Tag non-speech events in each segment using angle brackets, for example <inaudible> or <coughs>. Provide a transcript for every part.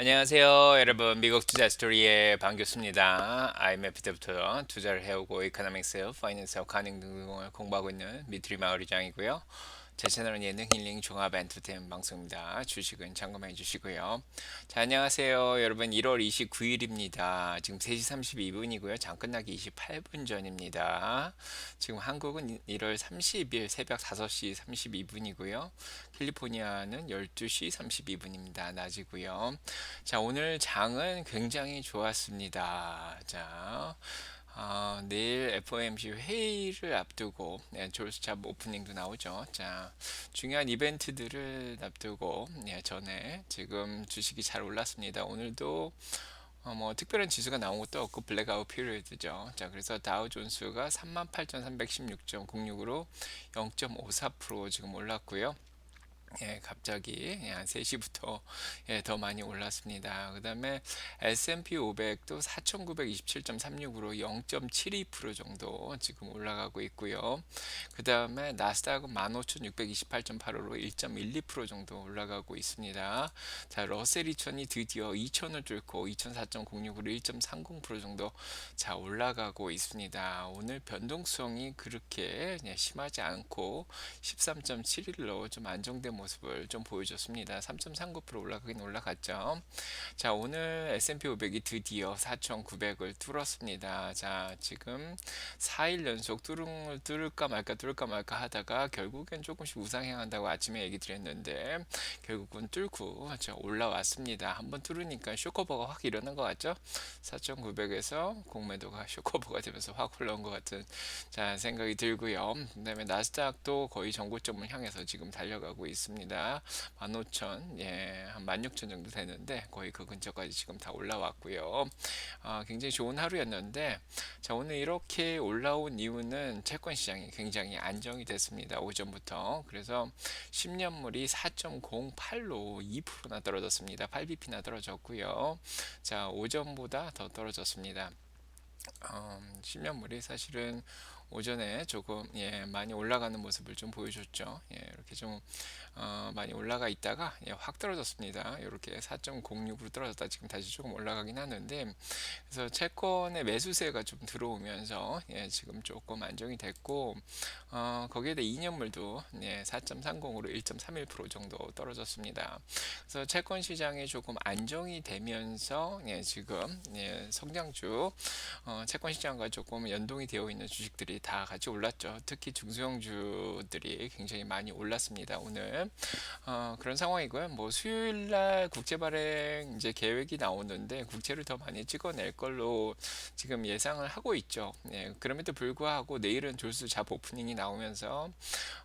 안녕하세요, 여러분. 미국 투자 스토리의 반갑습니다. IMF 때부터 투자를 해오고 이코노믹스, 파이낸스, 어카닝 등을 공부하고 있는 미트리 마을이장이고요. 제 채널은 예능 힐링 종합 엔터테인 방송입니다. 주식은 참고해 주시고요. 자, 안녕하세요. 여러분 1월 29일입니다. 지금 3시 32분이고요. 장 끝나기 28분 전입니다. 지금 한국은 1월 30일 새벽 5시 32분이고요. 캘리포니아는 12시 32분입니다. 낮이고요. 자, 오늘 장은 굉장히 좋았습니다. 자, 어, 내일 FOMC 회의를 앞두고 네, 졸스잡 오프닝도 나오죠. 자, 중요한 이벤트들을 앞두고 네, 전에 지금 주식이 잘 올랐습니다. 오늘도 어, 뭐 특별한 지수가 나온 것도 없고 블랙아웃 피리어드죠. 자, 그래서 다우 존스가 38,316.06으로 0.54% 지금 올랐고요. 예, 갑자기 예, 한 3시부터 예, 더 많이 올랐습니다. 그 다음에 S&P 500도 4,927.36으로 0.72% 정도 지금 올라가고 있고요. 그 다음에 나스닥은 15,628.85로 1.12% 정도 올라가고 있습니다. 자, 러셀 2천이 드디어 2천을 뚫고 2,004.06으로 1.30% 정도 자 올라가고 있습니다. 오늘 변동성이 그렇게 예, 심하지 않고 13.71로 좀 안정된 모습을 좀 보여줬습니다. 3.39% 올라가긴 올라갔죠. 자, 오늘 S&P 500이 드디어 4,900을 뚫었습니다. 자, 지금 4일 연속 뚫을, 뚫을까 말까 뚫을까 말까 하다가 결국엔 조금씩 우상향한다고 아침에 얘기 드렸는데 결국은 뚫고 자, 올라왔습니다. 한번 뚫으니까 쇼커버가 확 일어난 것 같죠? 4,900에서 공매도가 <laughs> 쇼커버가 되면서 확 올라온 것 같은 자, 생각이 들고요. 그 다음에 나스닥도 거의 전고점을 향해서 지금 달려가고 있습니다. 있습니다. 15,000, 예, 한 16,000 정도 되는데 거의 그 근처까지 지금 다 올라왔고요. 아, 굉장히 좋은 하루였는데 자, 오늘 이렇게 올라온 이유는 채권 시장이 굉장히 안정이 됐습니다. 오전부터. 그래서 10년물이 4.08로 2%나 떨어졌습니다. 8bp나 떨어졌고요. 자, 오전보다 더 떨어졌습니다. 음, 10년물이 사실은 오전에 조금 예, 많이 올라가는 모습을 좀 보여줬죠. 예, 이렇게 좀 어, 많이 올라가 있다가 예, 확 떨어졌습니다. 이렇게 4.06으로 떨어졌다 지금 다시 조금 올라가긴 하는데 그래서 채권의 매수세가 좀 들어오면서 예, 지금 조금 안정이 됐고 어, 거기에 대해 2년물도 예, 4.30으로 1.31% 정도 떨어졌습니다. 그래서 채권 시장이 조금 안정이 되면서 예, 지금 예, 성장주 어, 채권 시장과 조금 연동이 되어 있는 주식들이 다 같이 올랐죠. 특히 중소형주들이 굉장히 많이 올랐습니다. 오늘 어, 그런 상황이고요. 뭐 수요일 날 국제 발행 이제 계획이 나오는데 국채를 더 많이 찍어낼 걸로 지금 예상을 하고 있죠. 예, 그럼에도 불구하고 내일은 졸수 잡 오프닝이 나오면서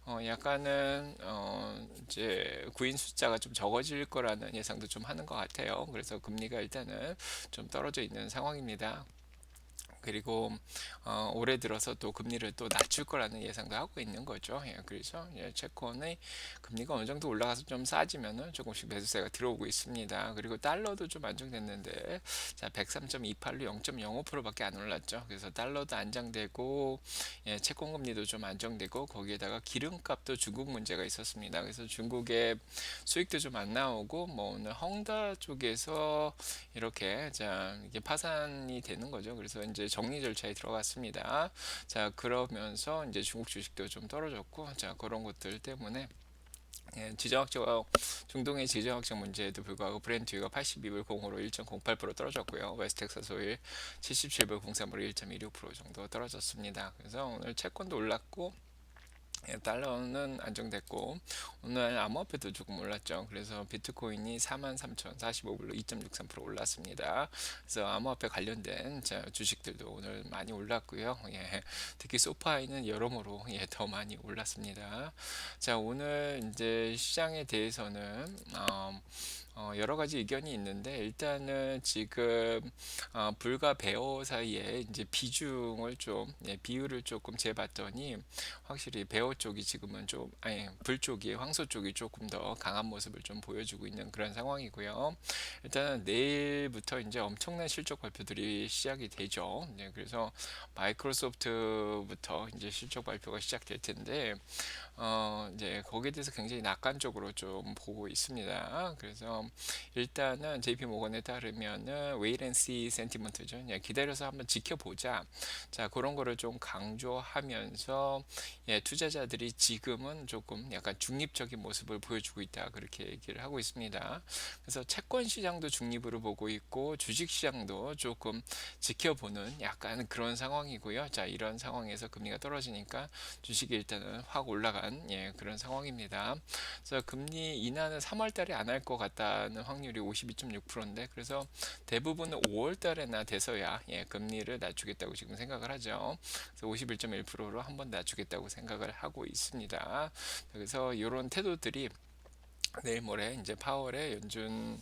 어, 약간은 어, 이제 구인 숫자가 좀 적어질 거라는 예상도 좀 하는 것 같아요. 그래서 금리가 일단은 좀 떨어져 있는 상황입니다. 그리고 어, 올해 들어서 또 금리를 또 낮출 거라는 예상도 하고 있는 거죠. 예, 그래서 예, 채권의 금리가 어느 정도 올라가서 좀 싸지면은 조금씩 매수세가 들어오고 있습니다. 그리고 달러도 좀 안정됐는데 자 103.28로 0.05%밖에 안 올랐죠. 그래서 달러도 안정되고 예, 채권 금리도 좀 안정되고 거기에다가 기름값도 중국 문제가 있었습니다. 그래서 중국의 수익도 좀 안 나오고 뭐 오늘 헝다 쪽에서 이렇게 자 이게 파산이 되는 거죠. 그래서 이제 정리 절차에 들어갔습니다. 자, 그러면서 이제 중국 주식도 좀 떨어졌고, 자, 그런 것들 때문에 예, 지정학적 중동의 지정학적 문제에도 불구하고 브렌트유가 82불 0으로 1.08% 떨어졌고요. 웨스텍사스 오일 77불 03으로 1.16% 정도 떨어졌습니다. 그래서 오늘 채권도 올랐고 예, 달러는 안정됐고 오늘 암호화폐도 조금 올랐죠. 그래서 비트코인이 43,045불로 2.63% 올랐습니다. 그래서 암호화폐 관련된 주식들도 오늘 많이 올랐고요. 예, 특히 소파이는 여러모로 예, 더 많이 올랐습니다. 자 오늘 이제 시장에 대해서는 어, 어, 여러 가지 의견이 있는데 일단은 지금 어, 불과 배어 사이에 이제 비중을 좀 예, 비율을 조금 재봤더니 확실히 배어 쪽이 지금은 좀 아니 불 쪽이 황소 쪽이 조금 더 강한 모습을 좀 보여주고 있는 그런 상황이고요. 일단은 내일부터 이제 엄청난 실적 발표들이 시작이 되죠. 네, 그래서 마이크로소프트부터 이제 실적 발표가 시작될 텐데 어, 이제 거기에 대해서 굉장히 낙관적으로 좀 보고 있습니다. 그래서 일단은 JP 모건에 따르면은 wait and see sentiment죠. 예, 기다려서 한번 지켜보자. 자, 그런 거를 좀 강조하면서 예, 투자자들이 지금은 조금 약간 중립적인 모습을 보여주고 있다. 그렇게 얘기를 하고 있습니다. 그래서 채권 시장도 중립으로 보고 있고 주식 시장도 조금 지켜보는 약간 그런 상황이고요. 자, 이런 상황에서 금리가 떨어지니까 주식이 일단은 확 올라간 예, 그런 상황입니다. 그래서 금리 인하는 3월 달에 안 할 것 같다 는 확률이 52.6%인데 그래서 대부분은 5월 달에나 돼서야 예, 금리를 낮추겠다고 지금 생각을 하죠. 그래서 51.1%로 한 번 낮추겠다고 생각을 하고 있습니다. 그래서 이런 태도들이 내일 모레 이제 파월의 연준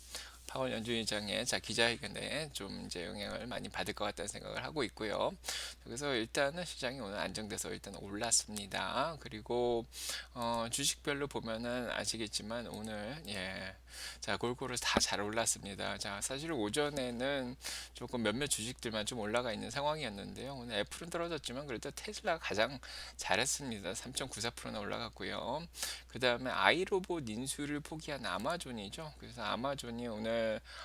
파월 연준의장의 자 기자회견에 좀 이제 영향을 많이 받을 것 같다는 생각을 하고 있고요. 그래서 일단은 시장이 오늘 안정돼서 일단 올랐습니다. 그리고 어, 주식별로 보면은 아시겠지만 오늘 예. 자, 골고루 다 잘 올랐습니다. 자, 사실 오전에는 조금 몇몇 주식들만 좀 올라가 있는 상황이었는데요. 오늘 애플은 떨어졌지만 그래도 테슬라가 가장 잘했습니다. 3.94%나 올라갔고요. 그 다음에 아이로봇 인수를 포기한 아마존이죠. 그래서 아마존이 오늘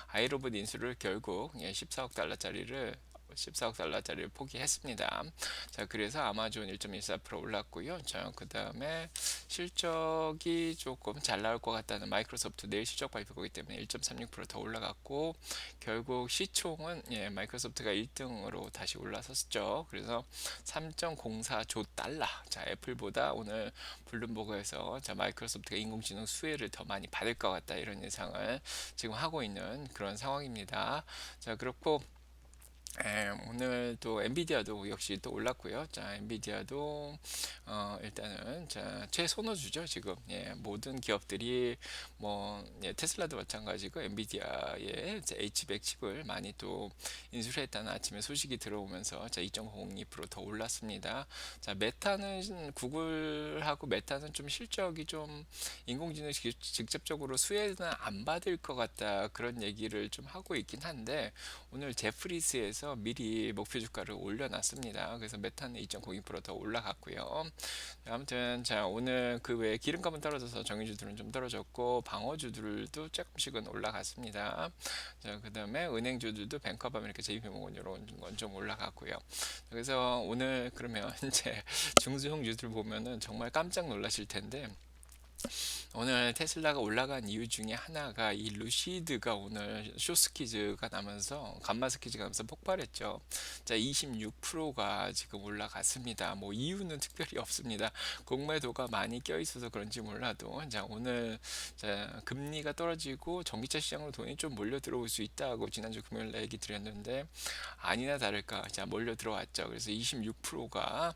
아이로봇 인수를 결국 예, 14억 달러짜리를 14억 달러짜리를 포기했습니다. 자, 그래서 아마존 1.14% 올랐고요. 자, 그 다음에 실적이 조금 잘 나올 것 같다는 마이크로소프트 내일 실적 발표거기 때문에 1.36%더 올라갔고 결국 시총은 예, 마이크로소프트가 1등으로 다시 올라섰죠. 그래서 3.04조 달러. 자, 애플보다 오늘 블룸버그에서 자, 마이크로소프트가 인공지능 수혜를 더 많이 받을 것 같다 이런 예상을 지금 하고 있는 그런 상황입니다. 자, 그렇고 예, 오늘 또 엔비디아도 역시 또 올랐고요. 자, 엔비디아도 어, 일단은 자, 최선호주죠 지금. 예, 모든 기업들이 뭐 예, 테슬라도 마찬가지고 엔비디아의 H100 칩을 많이 또 인수를 했다는 아침에 소식이 들어오면서 자, 2.02%더 올랐습니다. 자, 메타는 구글하고 메타는 좀 실적이 좀 인공지능 직접적으로 수혜는 안 받을 것 같다 그런 얘기를 좀 하고 있긴 한데 오늘 제프리스에서 그래서 미리 목표 주가를 올려놨습니다. 그래서 메탄은 2.02%더 올라갔고요. 아무튼 자 오늘 그 외에 기름값은 떨어져서 정유주들은 좀 떨어졌고 방어주들도 조금씩은 올라갔습니다. 자 그다음에 은행주들도 뱅커밤 이렇게 JP모건 이런 건 좀 올라갔고요. 그래서 오늘 그러면 <laughs> 이제 중소형주들 보면은 정말 깜짝 놀라실 텐데. 오늘 테슬라가 올라간 이유 중에 하나가 이 루시드가 오늘 쇼스키즈가 나면서 감마스키즈가 나면서 폭발했죠. 자, 26%가 지금 올라갔습니다. 뭐 이유는 특별히 없습니다. 공매도가 많이 껴 있어서 그런지 몰라도 자, 오늘 자, 금리가 떨어지고 전기차 시장으로 돈이 좀 몰려 들어올 수 있다고 지난주 금요일 날 얘기 드렸는데 아니나 다를까 자, 몰려 들어왔죠. 그래서 26%가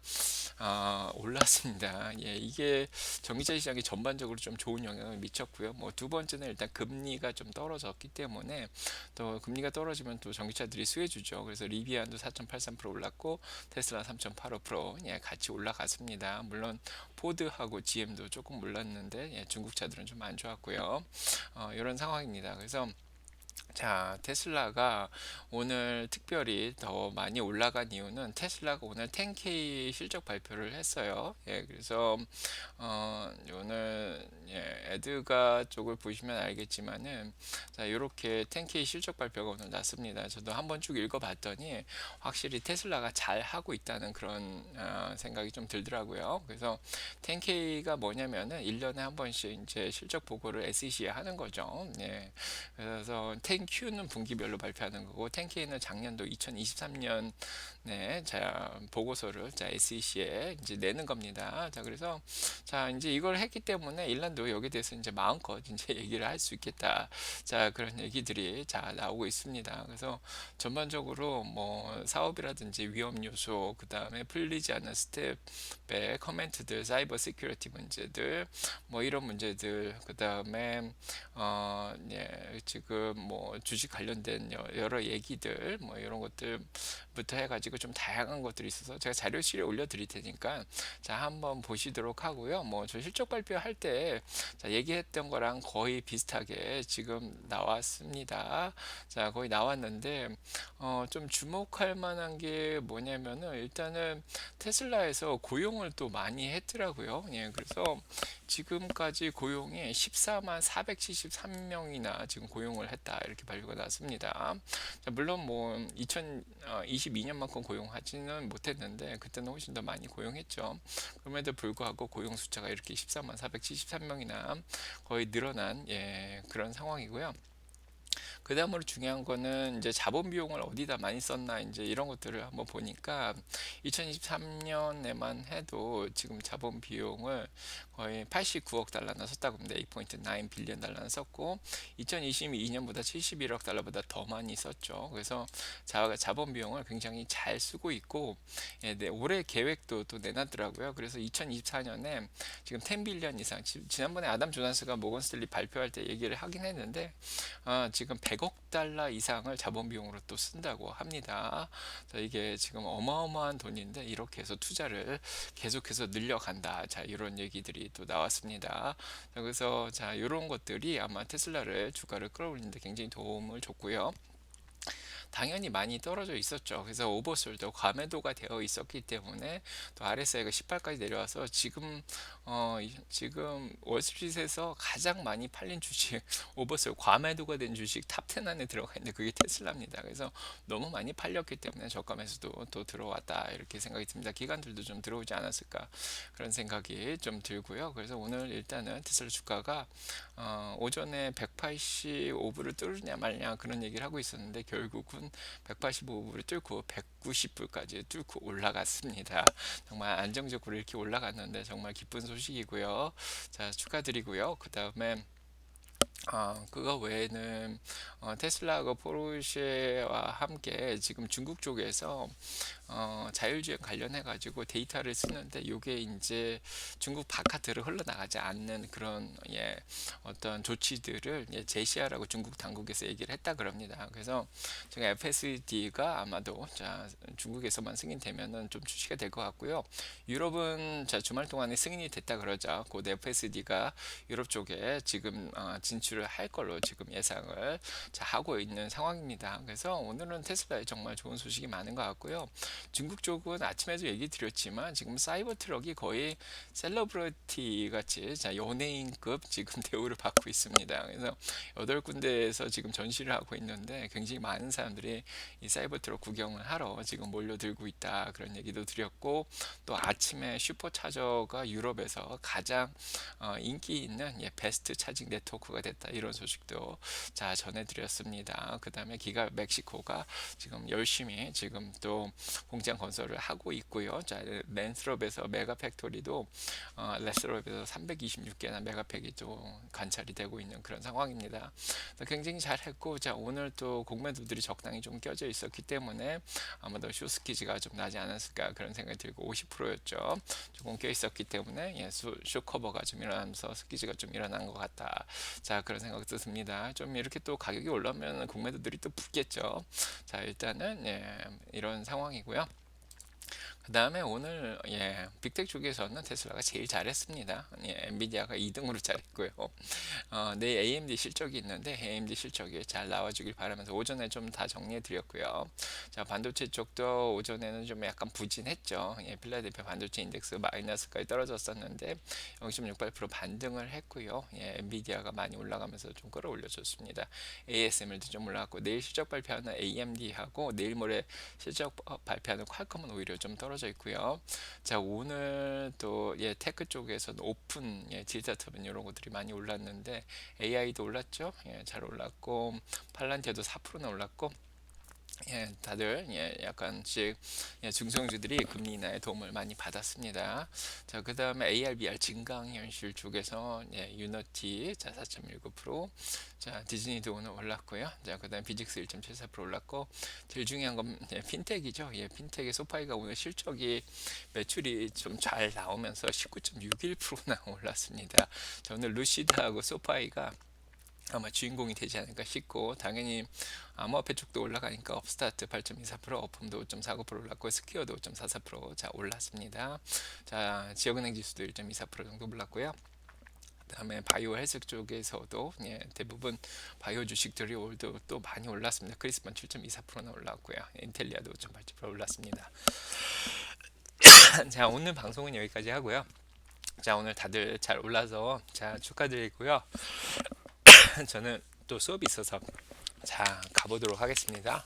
어, 올랐습니다. 예, 이게 전기차 시장이 전반 적으로 좀 좋은 영향을 미쳤고요. 뭐 두 번째는 일단 금리가 좀 떨어졌기 때문에 또 금리가 떨어지면 또 전기차들이 수혜주죠. 그래서 리비안도 4.83% 올랐고 테슬라 3.85% 예, 같이 올라갔습니다. 물론 포드하고 GM도 조금 올랐는데 예, 중국 차들은 좀 안 좋았고요. 어, 이런 상황입니다. 그래서 자, 테슬라가 오늘 특별히 더 많이 올라간 이유는 테슬라가 오늘 10K 실적 발표를 했어요. 예, 그래서 어, 오늘 예, 에드가 쪽을 보시면 알겠지만은 자, 이렇게 10K 실적 발표가 오늘 났습니다. 저도 한번 쭉 읽어 봤더니 확실히 테슬라가 잘 하고 있다는 그런 어, 생각이 좀 들더라고요. 그래서 10K가 뭐냐면은 1년에 한 번씩 이제 실적 보고를 SEC에 하는 거죠. 예, 그래서 10Q는 분기별로 발표하는 거고 10K는 작년도 2023년 네, 자 보고서를 자 SEC에 이제 내는 겁니다. 자 그래서 자 이제 이걸 했기 때문에 일란도 여기에 대해서 이제 마음껏 이제 <laughs> 얘기를 할 수 있겠다. 자 그런 얘기들이 자 나오고 있습니다. 그래서 전반적으로 뭐 사업이라든지 위험 요소 그 다음에 풀리지 않는 스텝의 커멘트들, 사이버 시큐리티 문제들 뭐 이런 문제들 그 다음에 어 예, 지금 뭐 주식 관련된 여- 여러 얘기들 뭐 이런 것들부터 해가지고 좀 다양한 것들이 있어서 제가 자료실에 올려드릴 테니까 자 한번 보시도록 하고요. 뭐 저 실적 발표할 때 자, 얘기했던 거랑 거의 비슷하게 지금 나왔습니다. 자 거의 나왔는데 어, 좀 주목할 만한 게 뭐냐면은 일단은 테슬라에서 고용을 또 많이 했더라고요. 예, 그래서 지금까지 고용이 14만 473명이나 지금 고용을 했다 이렇게 발표가 났습니다. 자, 물론 뭐 2022년만큼 고용하지는 못했는데 그때는 훨씬 더 많이 고용했죠. 그럼에도 불구하고 고용 숫자가 이렇게 14만 473명이나 거의 늘어난 예, 그런 상황이고요. 그 다음으로 중요한 거는 이제 자본 비용을 어디다 많이 썼나 이제 이런 것들을 한번 보니까 2023년에만 해도 지금 자본 비용을 거의 89억 달러나 썼다고 합니다. 8.9 빌리언 달러나 썼고 2022년보다 71억 달러보다 더 많이 썼죠. 그래서 자, 자본 비용을 굉장히 잘 쓰고 있고 예, 네, 올해 계획도 또 내놨더라고요. 그래서 2024년에 지금 10 빌리언 이상 지, 지난번에 아담 조나스가 모건 스탠리 발표할 때 얘기를 하긴 했는데 어, 지금 100억 달러 이상을 자본 비용으로 또 쓴다고 합니다. 자, 이게 지금 어마어마한 돈인데 이렇게 해서 투자를 계속해서 늘려간다. 자, 이런 얘기들이 또 나왔습니다. 자, 그래서 자, 이런 것들이 아마 테슬라를 주가를 끌어올리는데 굉장히 도움을 줬고요. 당연히 많이 떨어져 있었죠. 그래서 오버솔도 과매도가 되어 있었기 때문에 또 RSI가 18까지 내려와서 지금 어 지금 월스트리트에서 가장 많이 팔린 주식 <laughs> 오버솔 과매도가 된 주식 탑10 안에 들어가 있는데 그게 테슬라입니다. 그래서 너무 많이 팔렸기 때문에 저감에서도 또 들어왔다 이렇게 생각이 듭니다. 기관들도 좀 들어오지 않았을까 그런 생각이 좀 들고요. 그래서 오늘 일단은 테슬라 주가가 어 오전에 185불을 뚫느냐 말냐 그런 얘기를 하고 있었는데 결국은 185불을 뚫고 190불까지 뚫고 올라갔습니다. 정말 안정적으로 이렇게 올라갔는데 정말 기쁜 소식이고요. 자 축하드리고요. 그 다음에 어, 그거 외에는 어, 테슬라하고 포르쉐와 함께 지금 중국 쪽에서 어, 자율주행 관련해 가지고 데이터를 쓰는데 이게 이제 중국 바깥으로 흘러나가지 않는 그런 예, 어떤 조치들을 예, 제시하라고 중국 당국에서 얘기를 했다 그럽니다. 그래서 지금 FSD가 아마도 자 중국에서만 승인되면은 좀 출시가 될 것 같고요. 유럽은 자 주말 동안에 승인이 됐다 그러죠. 곧 FSD가 유럽 쪽에 지금 어, 진출 을할 걸로 지금 예상을 자, 하고 있는 상황입니다. 그래서 오늘은 테슬라에 정말 좋은 소식이 많은 것 같고요. 중국 쪽은 아침에도 얘기 드렸지만 지금 사이버 트럭이 거의 셀러브리티 같이 자, 연예인급 지금 <laughs> 대우를 받고 있습니다. 그래서 여덟 군데에서 지금 전시를 하고 있는데 굉장히 많은 사람들이 이 사이버 트럭 구경을 하러 지금 몰려들고 있다 그런 얘기도 드렸고 또 아침에 슈퍼차저가 유럽에서 가장 어, 인기 있는 예, 베스트 차징 네트워크가 됐다 이런 소식도 자 전해드렸습니다. 그 다음에 기가 멕시코가 지금 열심히 지금 또 공장 건설을 하고 있고요. 자, 랜스롭에서 메가 팩토리도 어, 레스롭에서 326개나 메가팩이 또 관찰이 되고 있는 그런 상황입니다. 굉장히 잘했고, 자 오늘 또 공매도들이 적당히 좀 껴져 있었기 때문에 아마도 쇼스키즈가 좀 나지 않았을까 그런 생각이 들고 50%였죠. 조금 껴 있었기 때문에 예, 쇼커버가 좀 일어나면서 스키즈가 좀 일어난 것 같다. 자 그런 생각도 듭니다. 좀 이렇게 또 가격이 올라오면 공매도들이 또 붙겠죠. 자 일단은 예, 이런 상황이고요. 그 다음에 오늘 예, 빅텍 쪽에서는 테슬라가 제일 잘했습니다. 예, 엔비디아가 2등으로 잘했고요. 어, 내일 AMD 실적이 있는데 AMD 실적이 잘 나와주길 바라면서 오전에 좀 다 정리해 드렸고요. 자 반도체 쪽도 오전에는 좀 약간 부진했죠. 예, 필라델피아 반도체 인덱스 마이너스까지 떨어졌었는데 0.68% 반등을 했고요. 예, 엔비디아가 많이 올라가면서 좀 끌어올려줬습니다. ASML도 좀 올라갔고 내일 실적 발표하는 AMD하고 내일 모레 실적 발표하는 퀄컴은 오히려 좀 떨어. 떨어져 있고요. 자 오늘 또 예, 테크 쪽에서는 오픈 예, 질타 터빈 이런 것들이 많이 올랐는데 AI도 올랐죠. 예, 잘 올랐고 팔란티아도 4%나 올랐고 예, 다들 예, 약간씩 예, 중성주들이 금리 인하의 도움을 많이 받았습니다. 자, 그 다음에 ARBR 증강현실 쪽에서 예, 유너티 자 4.19%, 자 디즈니도 오늘 올랐고요. 자, 그 다음 비직스 1.74% 올랐고 제일 중요한 건 예, 핀텍이죠. 예, 핀텍의 소파이가 오늘 실적이 매출이 좀 잘 나오면서 19.61%나 <laughs> 올랐습니다. 자, 오늘 루시드하고 소파이가 아마 주인공이 되지 않을까 싶고 당연히 암호화폐 쪽도 올라가니까 업스타트 8.24% 어품도 5.49% 올랐고 스퀘어도 5.44%자 올랐습니다. 자 지역은행 지수도 1.24% 정도 올랐고요. 그다음에 바이오 헬스 쪽에서도 예, 대부분 바이오 주식들이 올도 또 많이 올랐습니다. 크리스만 7.24%나 올랐고요. 인텔리아도 5.87% 올랐습니다. <coughs> 자 오늘 방송은 여기까지 하고요. 자 오늘 다들 잘 올라서 자 축하드리고요. <laughs> 저는 또 수업이 있어서 자 가보도록 하겠습니다.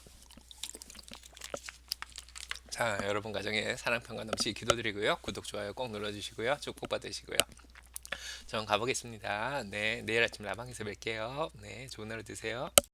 자 여러분 가정에 사랑 평가 넘치게 기도드리고요. 구독 좋아요 꼭 눌러주시고요. 축복 받으시고요. 전 가보겠습니다. 네 내일 아침 라방에서 뵐게요. 네 좋은 하루 되세요.